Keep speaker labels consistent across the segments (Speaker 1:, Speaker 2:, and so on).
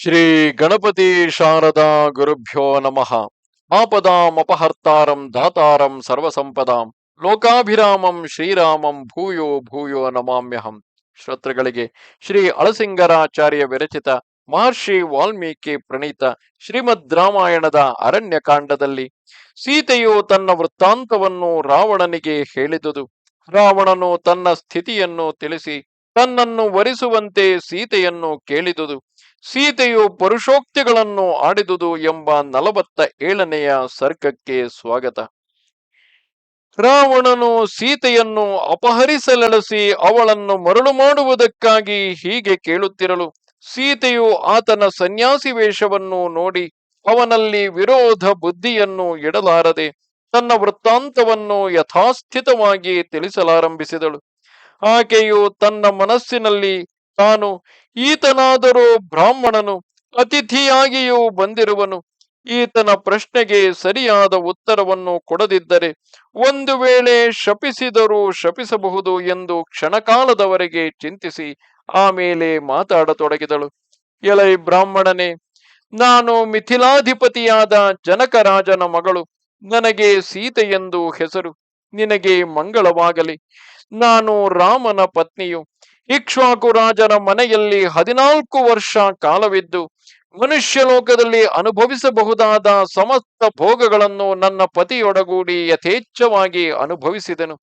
Speaker 1: ಶ್ರೀ ಗಣಪತಿ ಶಾರದಾ ಗುರುಭ್ಯೋ ನಮಃ. ಆಪದಾಮಪಹರ್ತಾರಂ ದಾತಾರಂ ಸರ್ವಸಂಪದಾಂ. ಲೋಕಾಭಿರಾಮಂ ಶ್ರೀರಾಮಂ ಭೂಯೋ ಭೂಯೋ ನಮಾಮ್ಯಹಂ. ಶ್ರೋತೃಗಳಿಗೆ ಶ್ರೀ ಅಳಸಿಂಗರಾಚಾರ್ಯ ವಿರಚಿತ ಮಹರ್ಷಿ ವಾಲ್ಮೀಕಿ ಪ್ರಣೀತ ಶ್ರೀಮದ್ ರಾಮಾಯಣದ ಅರಣ್ಯಕಾಂಡದಲ್ಲಿ ಸೀತೆಯು ತನ್ನ ವೃತ್ತಾಂತವನ್ನು ರಾವಣನಿಗೆ ಹೇಳಿದುದು. ರಾವಣನು ತನ್ನ ಸ್ಥಿತಿಯನ್ನು ತಿಳಿಸಿ ತನ್ನನ್ನು ವರಿಸುವಂತೆ ಸೀತೆಯನ್ನು ಕೇಳಿದುದು. ಸೀತೆಯು ಪರುಷೋಕ್ತಿಗಳನ್ನು ಆಡಿದುದು ಎಂಬ ನಲವತ್ತ ಏಳನೆಯ ಸರ್ಕಕ್ಕೆ ಸ್ವಾಗತ. ರಾವಣನು ಸೀತೆಯನ್ನು ಅಪಹರಿಸಲೆಳಸಿ ಅವಳನ್ನು ಮರಳು ಮಾಡುವುದಕ್ಕಾಗಿ ಹೀಗೆ ಕೇಳುತ್ತಿರಲು ಸೀತೆಯು ಆತನ ಸನ್ಯಾಸಿ ವೇಷವನ್ನು ನೋಡಿ ಅವನಲ್ಲಿ ವಿರೋಧ ಬುದ್ಧಿಯನ್ನು ಇಡಲಾರದೆ ತನ್ನ ವೃತ್ತಾಂತವನ್ನು ಯಥಾಸ್ಥಿತವಾಗಿ ತಿಳಿಸಲಾರಂಭಿಸಿದಳು. ಆಕೆಯು ತನ್ನ ಮನಸ್ಸಿನಲ್ಲಿ ತಾನು ಈತನಾದರೂ ಬ್ರಾಹ್ಮಣನು, ಅತಿಥಿಯಾಗಿಯೂ ಬಂದಿರುವನು. ಈತನ ಪ್ರಶ್ನೆಗೆ ಸರಿಯಾದ ಉತ್ತರವನ್ನು ಕೊಡದಿದ್ದರೆ ಒಂದು ವೇಳೆ ಶಪಿಸಿದರೂ ಶಪಿಸಬಹುದು ಎಂದು ಕ್ಷಣಕಾಲದವರೆಗೆ ಚಿಂತಿಸಿ ಆಮೇಲೆ ಮಾತಾಡತೊಡಗಿದಳು. ಎಲೈ ಬ್ರಾಹ್ಮಣನೇ, ನಾನು ಮಿಥಿಲಾಧಿಪತಿಯಾದ ಜನಕರಾಜನ ಮಗಳು. ನನಗೆ ಸೀತೆ ಎಂದು ಹೆಸರು. ನಿನಗೆ ಮಂಗಳವಾಗಲಿ. ನಾನು ರಾಮನ ಪತ್ನಿಯು. ಇಕ್ಷ್ವಾಕು ರಾಜನ ಮನೆಯಲ್ಲಿ ಹದಿನಾಲ್ಕು ವರ್ಷ ಕಾಲವಿದ್ದು, ಮನುಷ್ಯ ಲೋಕದಲ್ಲಿ ಅನುಭವಿಸಬಹುದಾದ ಸಮಸ್ತ ಭೋಗಗಳನ್ನು ನನ್ನ ಪತಿಯೊಡಗೂಡಿ ಯಥೇಚ್ಛವಾಗಿ ಅನುಭವಿಸಿದನು.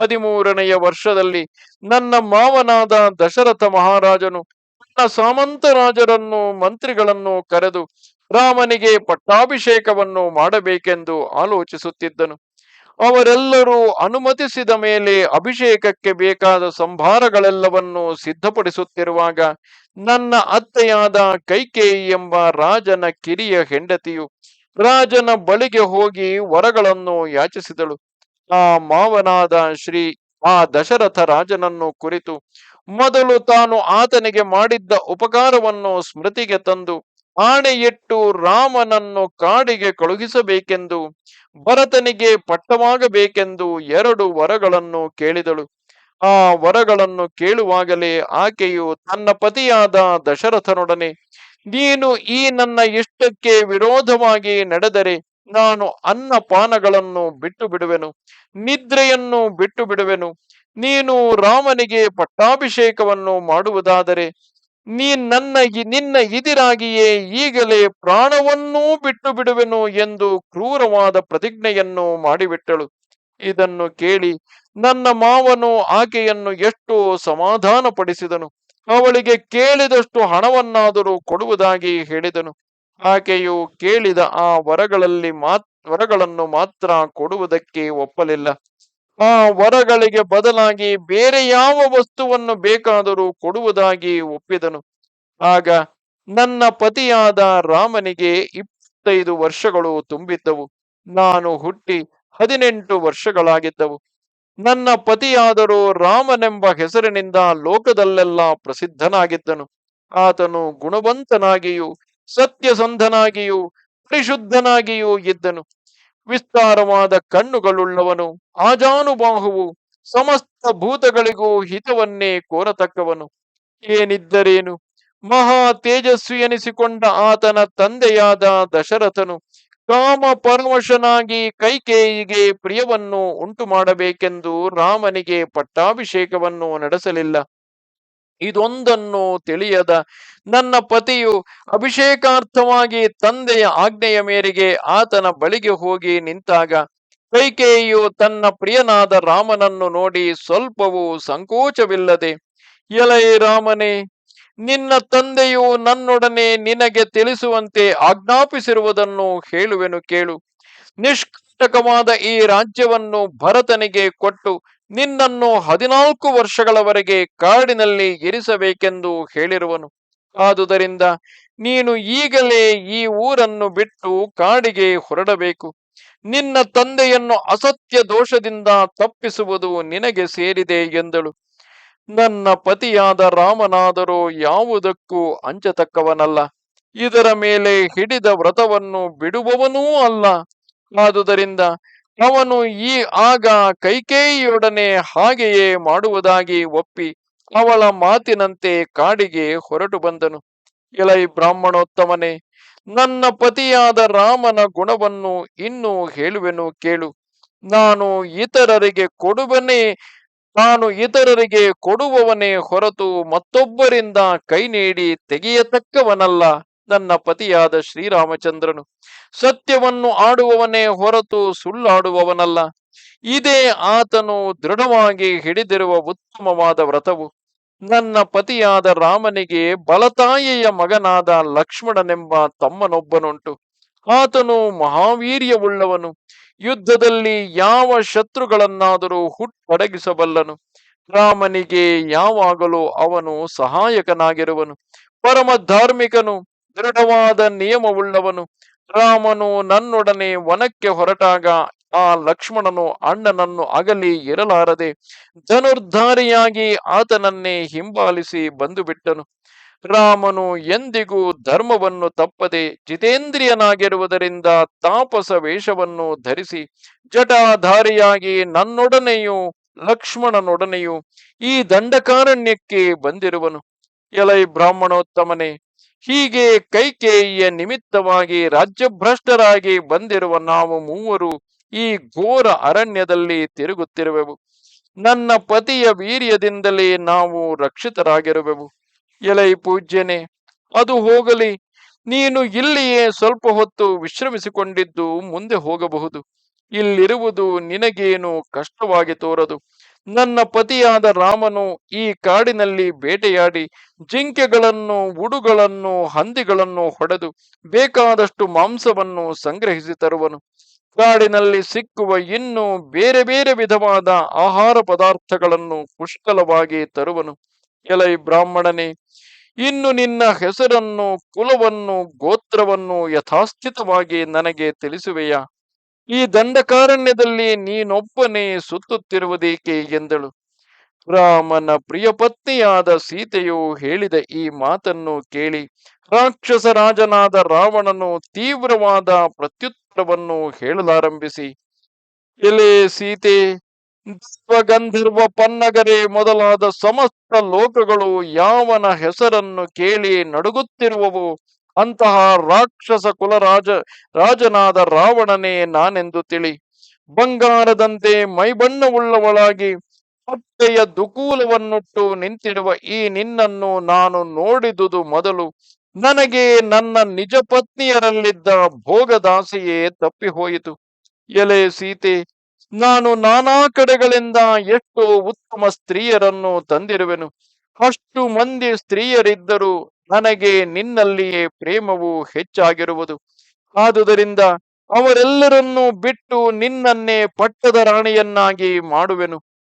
Speaker 1: ಹದಿಮೂರನೆಯ ವರ್ಷದಲ್ಲಿ ನನ್ನ ಮಾವನಾದ ದಶರಥ ಮಹಾರಾಜನು ನನ್ನ ಸಾಮಂತ ರಾಜರನ್ನು, ಮಂತ್ರಿಗಳನ್ನು ಕರೆದು ರಾಮನಿಗೆ ಪಟ್ಟಾಭಿಷೇಕವನ್ನು ಮಾಡಬೇಕೆಂದು ಆಲೋಚಿಸುತ್ತಿದ್ದನು. ಅವರೆಲ್ಲರೂ ಅನುಮತಿಸಿದ ಮೇಲೆ ಅಭಿಷೇಕಕ್ಕೆ ಬೇಕಾದ ಸಂಭಾರಗಳೆಲ್ಲವನ್ನು ಸಿದ್ಧಪಡಿಸುತ್ತಿರುವಾಗ ನನ್ನ ಅತ್ತೆಯಾದ ಕೈಕೇಯಿ ಎಂಬ ರಾಜನ ಕಿರಿಯ ಹೆಂಡತಿಯು ರಾಜನ ಬಳಿಗೆ ಹೋಗಿ ವರಗಳನ್ನು ಯಾಚಿಸಿದಳು. ಆ ಮಾವನಾದ ಶ್ರೀ ಆ ದಶರಥ ರಾಜನನ್ನು ಕುರಿತು ಮೊದಲು ತಾನು ಆತನಿಗೆ ಮಾಡಿದ್ದ ಉಪಕಾರವನ್ನು ಸ್ಮೃತಿಗೆ ತಂದು ಆಣೆಯಿಟ್ಟು ರಾಮನನ್ನು ಕಾಡಿಗೆ ಕಳುಹಿಸಬೇಕೆಂದು, ಭರತನಿಗೆ ಪಟ್ಟವಾಗಬೇಕೆಂದು ಎರಡು ವರಗಳನ್ನು ಕೇಳಿದಳು. ಆ ವರಗಳನ್ನು ಕೇಳುವಾಗಲೇ ಆಕೆಯು ತನ್ನ ಪತಿಯಾದ ದಶರಥನೊಡನೆ, ನೀನು ಈ ನನ್ನ ಇಷ್ಟಕ್ಕೆ ವಿರೋಧವಾಗಿ ನಡೆದರೆ ನಾನು ಅನ್ನ ಪಾನಗಳನ್ನು ಬಿಟ್ಟು ಬಿಡುವೆನು ನಿದ್ರೆಯನ್ನು ಬಿಟ್ಟು ಬಿಡುವೆನು ನೀನು ರಾಮನಿಗೆ ಪಟ್ಟಾಭಿಷೇಕವನ್ನು ಮಾಡುವುದಾದರೆ ನೀ ನನ್ನ ನಿನ್ನ ಇದಿರಾಗಿಯೇ ಈಗಲೇ ಪ್ರಾಣವನ್ನೂ ಬಿಟ್ಟು ಬಿಡುವೆನು ಎಂದು ಕ್ರೂರವಾದ ಪ್ರತಿಜ್ಞೆಯನ್ನು ಮಾಡಿಬಿಟ್ಟಳು. ಇದನ್ನು ಕೇಳಿ ನನ್ನ ಮಾವನು ಆಕೆಯನ್ನು ಎಷ್ಟು ಸಮಾಧಾನಪಡಿಸಿದನು. ಅವಳಿಗೆ ಕೇಳಿದಷ್ಟು ಹಣವನ್ನಾದರೂ ಕೊಡುವುದಾಗಿ ಹೇಳಿದನು. ಆಕೆಯು ಕೇಳಿದ ಆ ವರಗಳಲ್ಲಿ ಮಾತ್, ವರಗಳನ್ನು ಮಾತ್ರ ಕೊಡುವುದಕ್ಕೆ ಒಪ್ಪಲಿಲ್ಲ. ಆ ವರಗಳಿಗೆ ಬದಲಾಗಿ ಬೇರೆ ಯಾವ ವಸ್ತುವನ್ನು ಬೇಕಾದರೂ ಕೊಡುವುದಾಗಿ ಒಪ್ಪಿದನು. ಆಗ ನನ್ನ ಪತಿಯಾದ ರಾಮನಿಗೆ ಇಪ್ಪತ್ತೈದು ವರ್ಷಗಳು ತುಂಬಿದ್ದವು. ನಾನು ಹುಟ್ಟಿ ಹದಿನೆಂಟು ವರ್ಷಗಳಾಗಿದ್ದವು. ನನ್ನ ಪತಿಯಾದರೂ ರಾಮನೆಂಬ ಹೆಸರಿನಿಂದ ಲೋಕದಲ್ಲೆಲ್ಲ ಪ್ರಸಿದ್ಧನಾಗಿದ್ದನು. ಆತನು ಗುಣವಂತನಾಗಿಯೂ ಸತ್ಯಸಂಧನಾಗಿಯೂ ಪರಿಶುದ್ಧನಾಗಿಯೂ ಇದ್ದನು. ವಿಸ್ತಾರವಾದ ಕಣ್ಣುಗಳುಳ್ಳವನು, ಆಜಾನುಬಾಹುವು ಸಮಸ್ತ ಭೂತಗಳಿಗೂ ಹಿತವನ್ನೇ ಕೋರತಕ್ಕವನು. ಏನಿದ್ದರೇನು? ಮಹಾ ತೇಜಸ್ವಿ ಎನಿಸಿಕೊಂಡ ಆತನ ತಂದೆಯಾದ ದಶರಥನು ಕಾಮ ಪರವಶನಾಗಿ ಕೈಕೇಯಿಗೆ ಪ್ರಿಯವನ್ನು ಉಂಟು ಮಾಡಬೇಕೆಂದು ರಾಮನಿಗೆ ಪಟ್ಟಾಭಿಷೇಕವನ್ನು ನಡೆಸಲಿಲ್ಲ. ಇದೊಂದನ್ನು ತಿಳಿಯದ ನನ್ನ ಪತಿಯು ಅಭಿಷೇಕಾರ್ಥವಾಗಿ ತಂದೆಯ ಆಜ್ಞೆಯ ಮೇರೆಗೆ ಆತನ ಬಳಿಗೆ ಹೋಗಿ ನಿಂತಾಗ, ಕೈಕೇಯಿಯು ತನ್ನ ಪ್ರಿಯನಾದ ರಾಮನನ್ನು ನೋಡಿ ಸ್ವಲ್ಪವೂ ಸಂಕೋಚವಿಲ್ಲದೆ, ಎಲೈ ರಾಮನೇ, ನಿನ್ನ ತಂದೆಯು ನನ್ನೊಡನೆ ನಿನಗೆ ತಿಳಿಸುವಂತೆ ಆಜ್ಞಾಪಿಸಿರುವುದನ್ನು ಹೇಳುವೆನು ಕೇಳು. ನಿಷ್ಕಟಕವಾದ ಈ ರಾಜ್ಯವನ್ನು ಭರತನಿಗೆ ಕೊಟ್ಟು ನಿನ್ನನ್ನು ಹದಿನಾಲ್ಕು ವರ್ಷಗಳವರೆಗೆ ಕಾಡಿನಲ್ಲಿ ಇರಿಸಬೇಕೆಂದು ಹೇಳಿರುವನು. ಆದುದರಿಂದ ನೀನು ಈಗಲೇ ಈ ಊರನ್ನು ಬಿಟ್ಟು ಕಾಡಿಗೆ ಹೊರಡಬೇಕು. ನಿನ್ನ ತಂದೆಯನ್ನು ಅಸತ್ಯ ದೋಷದಿಂದ ತಪ್ಪಿಸುವುದು ನಿನಗೆ ಸೇರಿದೆ ಎಂದಳು. ನನ್ನ ಪತಿಯಾದ ರಾಮನಾದರೂ ಯಾವುದಕ್ಕೂ ಅಂಜತಕ್ಕವನಲ್ಲ ಇದರ ಮೇಲೆ ಹಿಡಿದ ವ್ರತವನ್ನು ಬಿಡುವವನೂ ಅಲ್ಲ. ಆದುದರಿಂದ ಅವನು ಈ ಆಗ ಕೈಕೇಯಿಯೊಡನೆ ಹಾಗೆಯೇ ಮಾಡುವುದಾಗಿ ಒಪ್ಪಿ ಅವಳ ಮಾತಿನಂತೆ ಕಾಡಿಗೆ ಹೊರಟು ಬಂದನು. ಎಲೈ ಬ್ರಾಹ್ಮಣೋತ್ತಮನೇ, ನನ್ನ ಪತಿಯಾದ ರಾಮನ ಗುಣವನ್ನು ಇನ್ನೂ ಹೇಳುವೆನು ಕೇಳು. ನಾನು ಇತರರಿಗೆ ಕೊಡುವನೇ, ನಾನು ಇತರರಿಗೆ ಕೊಡುವವನೇ ಹೊರತು ಮತ್ತೊಬ್ಬರಿಂದ ಕೈ ನೀಡಿ ತೆಗೆಯತಕ್ಕವನಲ್ಲ. ನನ್ನ ಪತಿಯಾದ ಶ್ರೀರಾಮಚಂದ್ರನು ಸತ್ಯವನ್ನು ಆಡುವವನೇ ಹೊರತು ಸುಳ್ಳಾಡುವವನಲ್ಲ. ಇದೇ ಆತನು ದೃಢವಾಗಿ ಹಿಡಿದಿರುವ ಉತ್ತಮವಾದ ವ್ರತವು. ನನ್ನ ಪತಿಯಾದ ರಾಮನಿಗೆ ಬಲತಾಯಿಯ ಮಗನಾದ ಲಕ್ಷ್ಮಣನೆಂಬ ತಮ್ಮನೊಬ್ಬನುಂಟು. ಆತನು ಮಹಾವೀರ್ಯವುಳ್ಳವನು. ಯುದ್ಧದಲ್ಲಿ ಯಾವ ಶತ್ರುಗಳನ್ನಾದರೂ ಹುಟ್ಟಡಗಿಸಬಲ್ಲನು ರಾಮನಿಗೆ ಯಾವಾಗಲೂ ಅವನು ಸಹಾಯಕನಾಗಿರುವನು. ಪರಮ ಧಾರ್ಮಿಕನು ದೃಢವಾದ ನಿಯಮವುಳ್ಳವನು. ರಾಮನು ನನ್ನೊಡನೆ ವನಕ್ಕೆ ಹೊರಟಾಗ ಆ ಲಕ್ಷ್ಮಣನು ಅಣ್ಣನನ್ನು ಅಗಲಿ ಇರಲಾರದೆ ಧನುರ್ಧಾರಿಯಾಗಿ ಆತನನ್ನೇ ಹಿಂಬಾಲಿಸಿ ಬಂದು ಬಿಟ್ಟನು ರಾಮನು ಎಂದಿಗೂ ಧರ್ಮವನ್ನು ತಪ್ಪದೆ ಜಿತೇಂದ್ರಿಯನಾಗಿರುವುದರಿಂದ ತಾಪಸ ವೇಷವನ್ನು ಧರಿಸಿ ಜಟಾಧಾರಿಯಾಗಿ ನನ್ನೊಡನೆಯೂ ಲಕ್ಷ್ಮಣನೊಡನೆಯೂ ಈ ದಂಡಕಾರಣ್ಯಕ್ಕೆ ಬಂದಿರುವನು. ಎಲೈ ಬ್ರಾಹ್ಮಣೋತ್ತಮನೇ ಹೀಗೆ ಕೈಕೇಯಿಯ ನಿಮಿತ್ತವಾಗಿ ರಾಜ್ಯಭ್ರಷ್ಟರಾಗಿ ಬಂದಿರುವ ನಾವು ಮೂವರು ಈ ಘೋರ ಅರಣ್ಯದಲ್ಲಿ ತಿರುಗುತ್ತಿರುವೆವು. ನನ್ನ ಪತಿಯ ವೀರ್ಯದಿಂದಲೇ ನಾವು ರಕ್ಷಿತರಾಗಿರುವೆವು. ಎಲೈ ಪೂಜ್ಯನೆ, ಅದು ಹೋಗಲಿ. ನೀನು ಇಲ್ಲಿಯೇ ಸ್ವಲ್ಪ ಹೊತ್ತು ವಿಶ್ರಮಿಸಿಕೊಂಡಿದ್ದು ಮುಂದೆ ಹೋಗಬಹುದು. ಇಲ್ಲಿರುವುದು ನಿನಗೇನು ಕಷ್ಟವಾಗಿ ತೋರದು. ನನ್ನ ಪತಿಯಾದ ರಾಮನು ಈ ಕಾಡಿನಲ್ಲಿ ಬೇಟೆಯಾಡಿ ಜಿಂಕೆಗಳನ್ನು, ಉಡುಗಳನ್ನು, ಹಂದಿಗಳನ್ನು ಹೊಡೆದು ಬೇಕಾದಷ್ಟು ಮಾಂಸವನ್ನು ಸಂಗ್ರಹಿಸಿ ತರುವನು. ಕಾಡಿನಲ್ಲಿ ಸಿಕ್ಕುವ ಇನ್ನೂ ಬೇರೆ ಬೇರೆ ವಿಧವಾದ ಆಹಾರ ಪದಾರ್ಥಗಳನ್ನು ಪುಷ್ಕಲವಾಗಿ ತರುವನು. ಎಲೈ ಬ್ರಾಹ್ಮಣನೇ, ಇನ್ನು ನಿನ್ನ ಹೆಸರನ್ನು, ಕುಲವನ್ನು, ಗೋತ್ರವನ್ನು ಯಥಾಸ್ಥಿತವಾಗಿ ನನಗೆ ತಿಳಿಸುವೆಯಾ? ಈ ದಂಡಕಾರಣ್ಯದಲ್ಲಿ ನೀನೊಬ್ಬನೇ ಸುತ್ತುತ್ತಿರುವುದೇಕೆ ಎಂದಳು. ರಾಮನ ಪ್ರಿಯ ಪತ್ನಿಯಾದ ಸೀತೆಯು ಹೇಳಿದ ಈ ಮಾತನ್ನು ಕೇಳಿ ರಾಕ್ಷಸ ರಾಜನಾದ ರಾವಣನು ತೀವ್ರವಾದ ಪ್ರತ್ಯುತ್ತರವನ್ನು ಹೇಳಲಾರಂಭಿಸಿ, ಎಲೆ ಸೀತೆ ಗಂಧರ್ವ ಪನ್ನಗರೆ ಮೊದಲಾದ ಸಮಸ್ತ ಲೋಕಗಳು ಯಾವನ ಹೆಸರನ್ನು ಕೇಳಿ ನಡುಗುತ್ತಿರುವವು? ಅಂತಹ ರಾಕ್ಷಸ ಕುಲರಾಜ ರಾಜನಾದ ರಾವಣನೇ ನಾನೆಂದು ತಿಳಿ. ಬಂಗಾರದಂತೆ ಮೈಬಣ್ಣವುಳ್ಳವಳಾಗಿ ಪತ್ತೆಯ ದುಕೂಲವನ್ನುಟ್ಟು ನಿಂತಿರುವ ಈ ನಿನ್ನನ್ನು ನಾನು ನೋಡಿದುದು ಮೊದಲು. ನನಗೆ ನನ್ನ ನಿಜ ಪತ್ನಿಯರಲ್ಲಿದ್ದ ಭೋಗದಾಸೆಯೇ ತಪ್ಪಿ ಹೋಯಿತು ಎಲೆ ಸೀತೆ, ನಾನು ನಾನಾ ಕಡೆಗಳಿಂದ ಎಷ್ಟು ಉತ್ತಮ ಸ್ತ್ರೀಯರನ್ನು ತಂದಿರುವೆನು. ಅಷ್ಟು ಮಂದಿ ಸ್ತ್ರೀಯರಿದ್ದರೂ ನನಗೆ ನಿನ್ನಲ್ಲಿಯೇ ಪ್ರೇಮವು ಹೆಚ್ಚಾಗಿರುವುದು. ಆದುದರಿಂದ ಅವರೆಲ್ಲರನ್ನೂ ಬಿಟ್ಟು ನಿನ್ನನ್ನೇ ಪಟ್ಟದ ರಾಣಿಯನ್ನಾಗಿ ಮಾಡುವೆನು.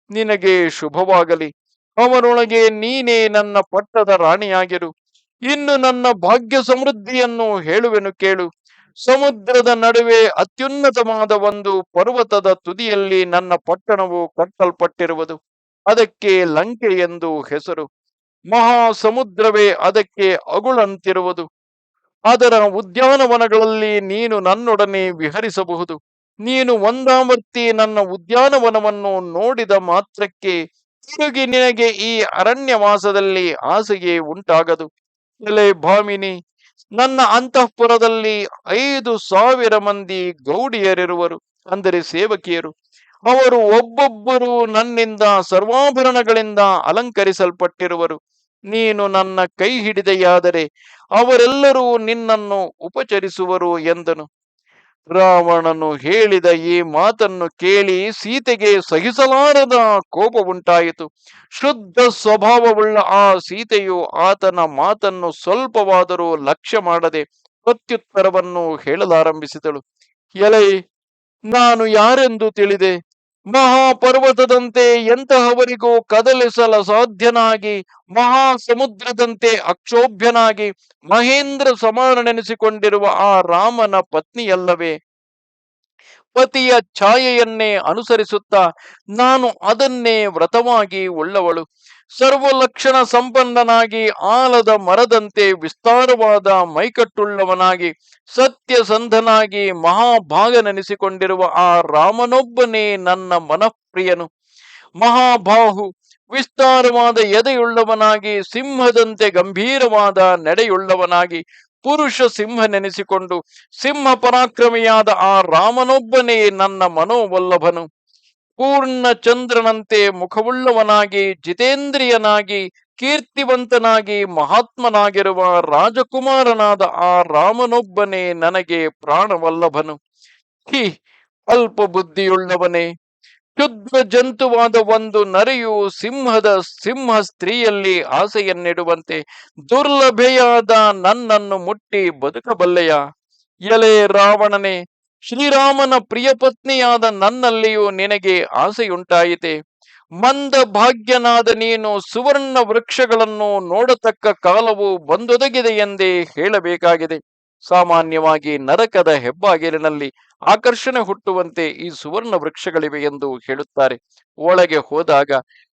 Speaker 1: ನಿನಗೆ ಶುಭವಾಗಲಿ. ಅವರೊಳಗೆ ನೀನೇ ನನ್ನ ಪಟ್ಟದ ರಾಣಿಯಾಗಿರು. ಇನ್ನು ನನ್ನ ಭಾಗ್ಯ ಸಮೃದ್ಧಿಯನ್ನು ಹೇಳುವೆನು ಕೇಳು. ಸಮುದ್ರದ ನಡುವೆ ಅತ್ಯುನ್ನತವಾದ ಒಂದು ಪರ್ವತದ ತುದಿಯಲ್ಲಿ ನನ್ನ ಪಟ್ಟಣವು ಕಟ್ಟಲ್ಪಟ್ಟಿರುವುದು. ಅದಕ್ಕೆ ಲಂಕೆ ಎಂದು ಹೆಸರು. ಮಹಾ ಸಮುದ್ರವೇ ಅದಕ್ಕೆ ಅಗುಳಂತಿರುವುದು. ಅದರ ಉದ್ಯಾನವನಗಳಲ್ಲಿ ನೀನು ನನ್ನೊಡನೆ ವಿಹರಿಸಬಹುದು. ನೀನು ಒಂದಾವರ್ತಿ ನನ್ನ ಉದ್ಯಾನವನವನ್ನು ನೋಡಿದ ಮಾತ್ರಕ್ಕೆ ತಿರುಗಿ ನಿನಗೆ ಈ ಅರಣ್ಯವಾಸದಲ್ಲಿ ಆಸೆಗೆ ಉಂಟಾಗದು. ಎಲೆ ಭಾಮಿನಿ, ನನ್ನ ಅಂತಃಪುರದಲ್ಲಿ ಐದು ಸಾವಿರ ಮಂದಿ ಗೌಡಿಯರಿರುವರು, ಅಂದರೆ ಸೇವಕಿಯರು. ಅವರು ಒಬ್ಬೊಬ್ಬರು ನನ್ನಿಂದ ಸರ್ವಾಭರಣಗಳಿಂದ ಅಲಂಕರಿಸಲ್ಪಟ್ಟಿರುವರು. ನೀನು ನನ್ನ ಕೈ ಹಿಡಿದೆಯಾದರೆ ಅವರೆಲ್ಲರೂ ನಿನ್ನನ್ನು ಉಪಚರಿಸುವರು ಎಂದನು. ರಾವಣನು ಹೇಳಿದ ಈ ಮಾತನ್ನು ಕೇಳಿ ಸೀತೆಗೆ ಸಹಿಸಲಾರದ ಕೋಪ ಉಂಟಾಯಿತು ಶುದ್ಧ ಸ್ವಭಾವವುಳ್ಳ ಆ ಸೀತೆಯು ಆತನ ಮಾತನ್ನು ಸ್ವಲ್ಪವಾದರೂ ಲಕ್ಷ್ಯ ಮಾಡದೆ ಪ್ರತ್ಯುತ್ತರವನ್ನು ಹೇಳಲಾರಂಭಿಸಿದಳು. ಎಲೈ, ನಾನು ಯಾರೆಂದು ತಿಳಿದೆ? ಮಹಾಪರ್ವತದಂತೆ ಎಂತಹವರಿಗೂ ಕದಲಿಸಲ ಸಾಧ್ಯನಾಗಿ ಮಹಾ ಸಮುದ್ರದಂತೆ ಅಕ್ಷೋಭ್ಯನಾಗಿ ಮಹೇಂದ್ರ ಸಮಾನನೆನಿಸಿಕೊಂಡಿರುವ ಆ ರಾಮನ ಪತ್ನಿಯಲ್ಲವೇ? ಪತಿಯ ಛಾಯೆಯನ್ನೇ ಅನುಸರಿಸುತ್ತಾ ನಾನು ಅದನ್ನೇ ವ್ರತವಾಗಿ ಉಳ್ಳವಳು. ಸರ್ವಲಕ್ಷಣ ಸಂಪನ್ನನಾಗಿ ಆಲದ ಮರದಂತೆ ವಿಸ್ತಾರವಾದ ಮೈಕಟ್ಟುಳ್ಳವನಾಗಿ ಸತ್ಯಸಂಧನಾಗಿ ಮಹಾಭಾಗನೆನಿಸಿಕೊಂಡಿರುವ ಆ ರಾಮನೊಬ್ಬನೇ ನನ್ನ ಮನಃಪ್ರಿಯನು. ಮಹಾಬಾಹು, ವಿಸ್ತಾರವಾದ ಎದೆಯುಳ್ಳವನಾಗಿ, ಸಿಂಹದಂತೆ ಗಂಭೀರವಾದ ನಡೆಯುಳ್ಳವನಾಗಿ ಪುರುಷ ಸಿಂಹನೆನಿಸಿಕೊಂಡು ಸಿಂಹ ಪರಾಕ್ರಮಿಯಾದ ಆ ರಾಮನೊಬ್ಬನೇ ನನ್ನ ಮನೋವಲ್ಲಭನು. ಪೂರ್ಣ ಚಂದ್ರನಂತೆ ಮುಖವುಳ್ಳವನಾಗಿ, ಜಿತೇಂದ್ರಿಯನಾಗಿ, ಕೀರ್ತಿವಂತನಾಗಿ, ಮಹಾತ್ಮನಾಗಿರುವ ರಾಜಕುಮಾರನಾದ ಆ ರಾಮನೊಬ್ಬನೇ ನನಗೆ ಪ್ರಾಣವಲ್ಲಭನು. ಹಿ ಅಲ್ಪ ಬುದ್ಧಿಯುಳ್ಳವನೇ ಕ್ಷುದ್ರ ಜಂತುವಾದ ಒಂದು ನರಿಯು ಸಿಂಹದ ಸಿಂಹ ಸ್ತ್ರೀಯಲ್ಲಿ ಆಸೆಯನ್ನಿಡುವಂತೆ ದುರ್ಲಭೆಯಾದ ನನ್ನನ್ನು ಮುಟ್ಟಿ ಬದುಕಬಲ್ಲೆಯ. ಎಲೆ ರಾವಣನೇ, ಶ್ರೀರಾಮನ ಪ್ರಿಯಪತ್ನಿಯಾದ ನನ್ನಲ್ಲಿಯೂ ನಿನಗೆ ಆಸೆಯುಂಟಾಯಿತೆ. ಮಂದ ಭಾಗ್ಯನಾದ ನೀನು ಸುವರ್ಣ ವೃಕ್ಷಗಳನ್ನು ನೋಡತಕ್ಕ ಕಾಲವು ಬಂದೊದಗಿದೆ ಎಂದೇ ಹೇಳಬೇಕಾಗಿದೆ. ಸಾಮಾನ್ಯವಾಗಿ ನರಕದ ಹೆಬ್ಬಾಗಿಲಿನಲ್ಲಿ ಆಕರ್ಷಣೆ ಹುಟ್ಟುವಂತೆ ಈ ಸುವರ್ಣ ವೃಕ್ಷಗಳಿವೆ ಎಂದು ಹೇಳುತ್ತಾರೆ. ಒಳಗೆ ಹೋದಾಗ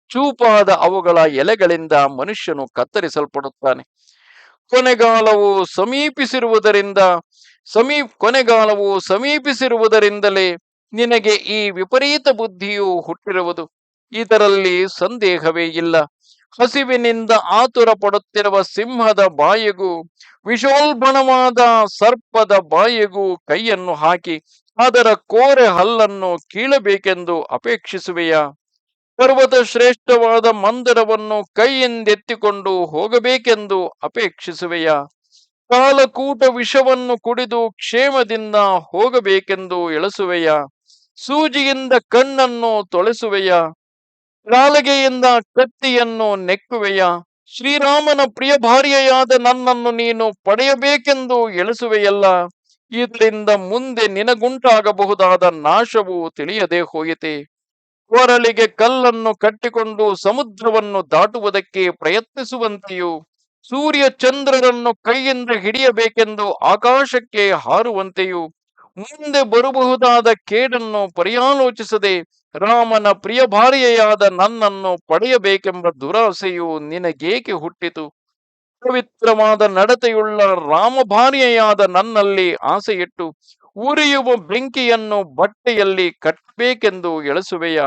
Speaker 1: ಚೂಪಾದ ಅವುಗಳ ಎಲೆಗಳಿಂದ ಮನುಷ್ಯನು ಕತ್ತರಿಸಲ್ಪಡುತ್ತಾನೆ. ಕೊನೆಗಾಲವು ಸಮೀಪಿಸಿರುವುದರಿಂದ, ಸಮೀ, ಕೊನೆಗಾಲವು ಸಮೀಪಿಸಿರುವುದರಿಂದಲೇ ನಿನಗೆ ಈ ವಿಪರೀತ ಬುದ್ಧಿಯು ಹುಟ್ಟಿರುವುದು. ಇದರಲ್ಲಿ ಸಂದೇಹವೇ ಇಲ್ಲ. ಹಸಿವಿನಿಂದ ಆತುರ ಪಡುತ್ತಿರುವ ಸಿಂಹದ ಬಾಯಿಗೂ ವಿಷೋಲ್ಬಣವಾದ ಸರ್ಪದ ಬಾಯಿಗೂ ಕೈಯನ್ನು ಹಾಕಿ, ಅದರ ಕೋರೆ ಹಲ್ಲನ್ನು ಕೀಳಬೇಕೆಂದು ಅಪೇಕ್ಷಿಸುವೆಯ? ಪರ್ವತ ಶ್ರೇಷ್ಠವಾದ ಮಂದಿರವನ್ನು ಕೈಯಿಂದೆತ್ತಿಕೊಂಡು ಹೋಗಬೇಕೆಂದು ಅಪೇಕ್ಷಿಸುವೆಯ? ಕಾಲಕೂಟ ವಿಷವನ್ನು ಕುಡಿದು ಕ್ಷೇಮದಿಂದ ಹೋಗಬೇಕೆಂದು ಎಳಸುವೆಯ ಸೂಜಿಯಿಂದ ಕಣ್ಣನ್ನು ತೊಳೆಸುವೆಯ? ನಾಲಗೆಯಿಂದ ಕತ್ತಿಯನ್ನು ನೆಕ್ಕುವೆಯ? ಶ್ರೀರಾಮನ ಪ್ರಿಯ ಭಾರ್ಯೆಯಾದ ನನ್ನನ್ನು ನೀನು ಪಡೆಯಬೇಕೆಂದು ಎಳಸುವೆಯಲ್ಲ ಇದರಿಂದ ಮುಂದೆ ನಿನಗುಂಟಾಗಬಹುದಾದ ನಾಶವು ತಿಳಿಯದೆ ಹೋಯಿತೆ. ಕೊರಳಿಗೆ ಕಲ್ಲನ್ನು ಕಟ್ಟಿಕೊಂಡು ಸಮುದ್ರವನ್ನು ದಾಟುವುದಕ್ಕೆ ಪ್ರಯತ್ನಿಸುವಂತೆಯೂ, ಸೂರ್ಯ ಚಂದ್ರರನ್ನು ಕೈಯಿಂದ ಹಿಡಿಯಬೇಕೆಂದು ಆಕಾಶಕ್ಕೆ ಹಾರುವಂತೆಯೂ, ಮುಂದೆ ಬರಬಹುದಾದ ಕೇಡನ್ನು ಪರ್ಯಾಲೋಚಿಸದೆ ರಾಮನ ಪ್ರಿಯ ಭಾರ್ಯೆಯಾದ ನನ್ನನ್ನು ಪಡೆಯಬೇಕೆಂಬ ದುರಾಸೆಯು ನಿನಗೇಕೆ ಹುಟ್ಟಿತು? ಪವಿತ್ರವಾದ ನಡತೆಯುಳ್ಳ ರಾಮ ಭಾರ್ಯೆಯಾದ ನನ್ನಲ್ಲಿ ಆಸೆಯಿಟ್ಟು ಉರಿಯುವ ಬೆಂಕಿಯನ್ನು ಬಟ್ಟೆಯಲ್ಲಿ ಕಟ್ಟಬೇಕೆಂದು ಎಳಸುವೆಯ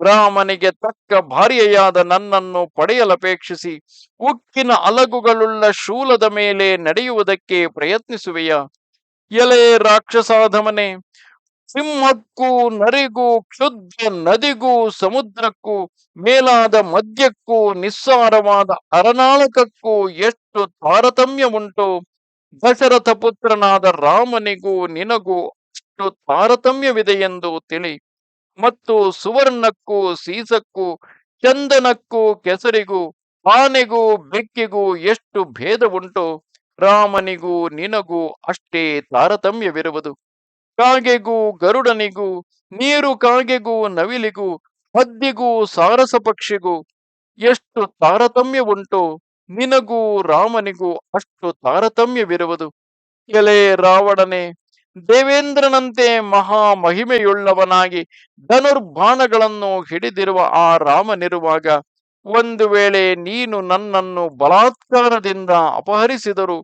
Speaker 1: ರಾಮನಿಗೆ ತಕ್ಕ ಭಾರ್ಯೆಯಾದ ನನ್ನನ್ನು ಪಡೆಯಲಪೇಕ್ಷಿಸಿ ಉಕ್ಕಿನ ಅಲಗುಗಳುಳ್ಳ ಶೂಲದ ಮೇಲೆ ನಡೆಯುವುದಕ್ಕೆ ಪ್ರಯತ್ನಿಸುವೆಯ. ಎಲೆ ರಾಕ್ಷಸಾಧಮನೆ ಸಿಂಹಕ್ಕೂ ನರಿಗೂ, ಕ್ಷುದ್ರ ನದಿಗೂ, ಸಮುದ್ರಕ್ಕೂ, ಮೇಲಾದ ಮದ್ಯಕ್ಕೂ ನಿಸ್ಸಾರವಾದ ಅರನಾಳಕಕ್ಕೂ ಎಷ್ಟು ತಾರತಮ್ಯ ಉಂಟು ದಶರಥ ಪುತ್ರನಾದ ರಾಮನಿಗೂ, ನಿನಗೂ ಅಷ್ಟು ತಾರತಮ್ಯವಿದೆ ಎಂದು ತಿಳಿ. ಮತ್ತು ಸುವರ್ಣಕ್ಕೂ, ಸೀಸಕ್ಕೂ, ಚಂದನಕ್ಕೂ, ಕೆಸರಿಗೂ, ಆನೆಗೂ, ಬೆಕ್ಕಿಗೂ ಎಷ್ಟು ಭೇದ ಉಂಟು ರಾಮನಿಗೂ, ನಿನಗೂ ಅಷ್ಟೇ ತಾರತಮ್ಯವಿರುವುದು. ಕಾಗೆಗೂ, ಗರುಡನಿಗೂ, ನೀರು ಕಾಗೆಗೂ, ನವಿಲಿಗೂ, ಹದ್ದಿಗೂ, ಸಾರಸ ಪಕ್ಷಿಗೂ ಎಷ್ಟು ತಾರತಮ್ಯ ಉಂಟು. ನಿನಗೂ, ರಾಮನಿಗೂ ಅಷ್ಟು ತಾರತಮ್ಯವಿರುವುದು. ಎಲೆ ರಾವಣನೆ, ದೇವೇಂದ್ರನಂತೆ ಮಹಾ ಮಹಿಮೆಯುಳ್ಳವನಾಗಿ ಧನುರ್ಬಾಣಗಳನ್ನು ಹಿಡಿದಿರುವ ಆ ರಾಮನಿರುವಾಗ ಒಂದು ವೇಳೆ ನೀನು ನನ್ನನ್ನು ಬಲಾತ್ಕಾರದಿಂದ ಅಪಹರಿಸಿದರು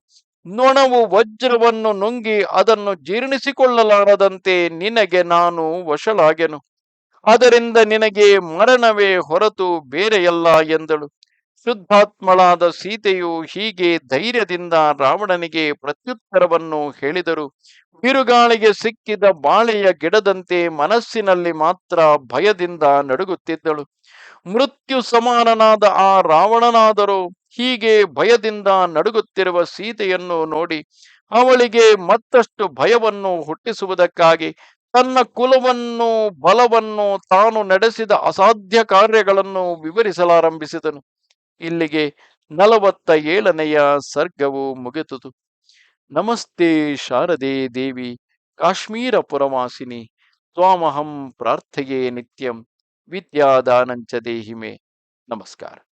Speaker 1: ನೊಣವು ವಜ್ರವನ್ನು ನುಂಗಿ ಅದನ್ನು ಜೀರ್ಣಿಸಿಕೊಳ್ಳಲಾರದಂತೆ ನಿನಗೆ ನಾನು ವಶಳಾಗೆನು. ಅದರಿಂದ ನಿನಗೆ ಮರಣವೇ ಹೊರತು ಬೇರೆಯಲ್ಲ ಎಂದಳು. ಶುದ್ಧಾತ್ಮಳಾದ ಸೀತೆಯು ಹೀಗೆ ಧೈರ್ಯದಿಂದ ರಾವಣನಿಗೆ ಪ್ರತ್ಯುತ್ತರವನ್ನು ಹೇಳಿದರು. ಬಿರುಗಾಳಿಗೆ ಸಿಕ್ಕಿದ ಬಾಳೆಯ ಗಿಡದಂತೆ ಮನಸ್ಸಿನಲ್ಲಿ ಮಾತ್ರ ಭಯದಿಂದ ನಡುಗುತ್ತಿದ್ದಳು. ಮೃತ್ಯು ಸಮಾನನಾದ ಆ ರಾವಣನಾದರೂ ಹೀಗೆ ಭಯದಿಂದ ನಡುಗುತ್ತಿರುವ ಸೀತೆಯನ್ನು ನೋಡಿ ಅವಳಿಗೆ ಮತ್ತಷ್ಟು ಭಯವನ್ನು ಹುಟ್ಟಿಸುವುದಕ್ಕಾಗಿ ತನ್ನ ಕುಲವನ್ನು, ಬಲವನ್ನು ತಾನು ನಡೆಸಿದ ಅಸಾಧ್ಯ ಕಾರ್ಯಗಳನ್ನು ವಿವರಿಸಲಾರಂಭಿಸಿದನು. ಇಲ್ಲಿಗೆ ನಲವತ್ತ ಏಳನೆಯ ಸರ್ಗವು ಮುಗಿದುದು. ನಮಸ್ತೆ ಶಾರದೆ ದೇವಿ, ಕಾಶ್ಮೀರ ಪುರವಾಸಿನಿ, ತ್ವಾಮಹಂ ಪ್ರಾರ್ಥೆಯೇ ನಿತ್ಯಂ, ವಿದ್ಯಾದಾನಂಚ ದೇಹಿಮೆ. ನಮಸ್ಕಾರ.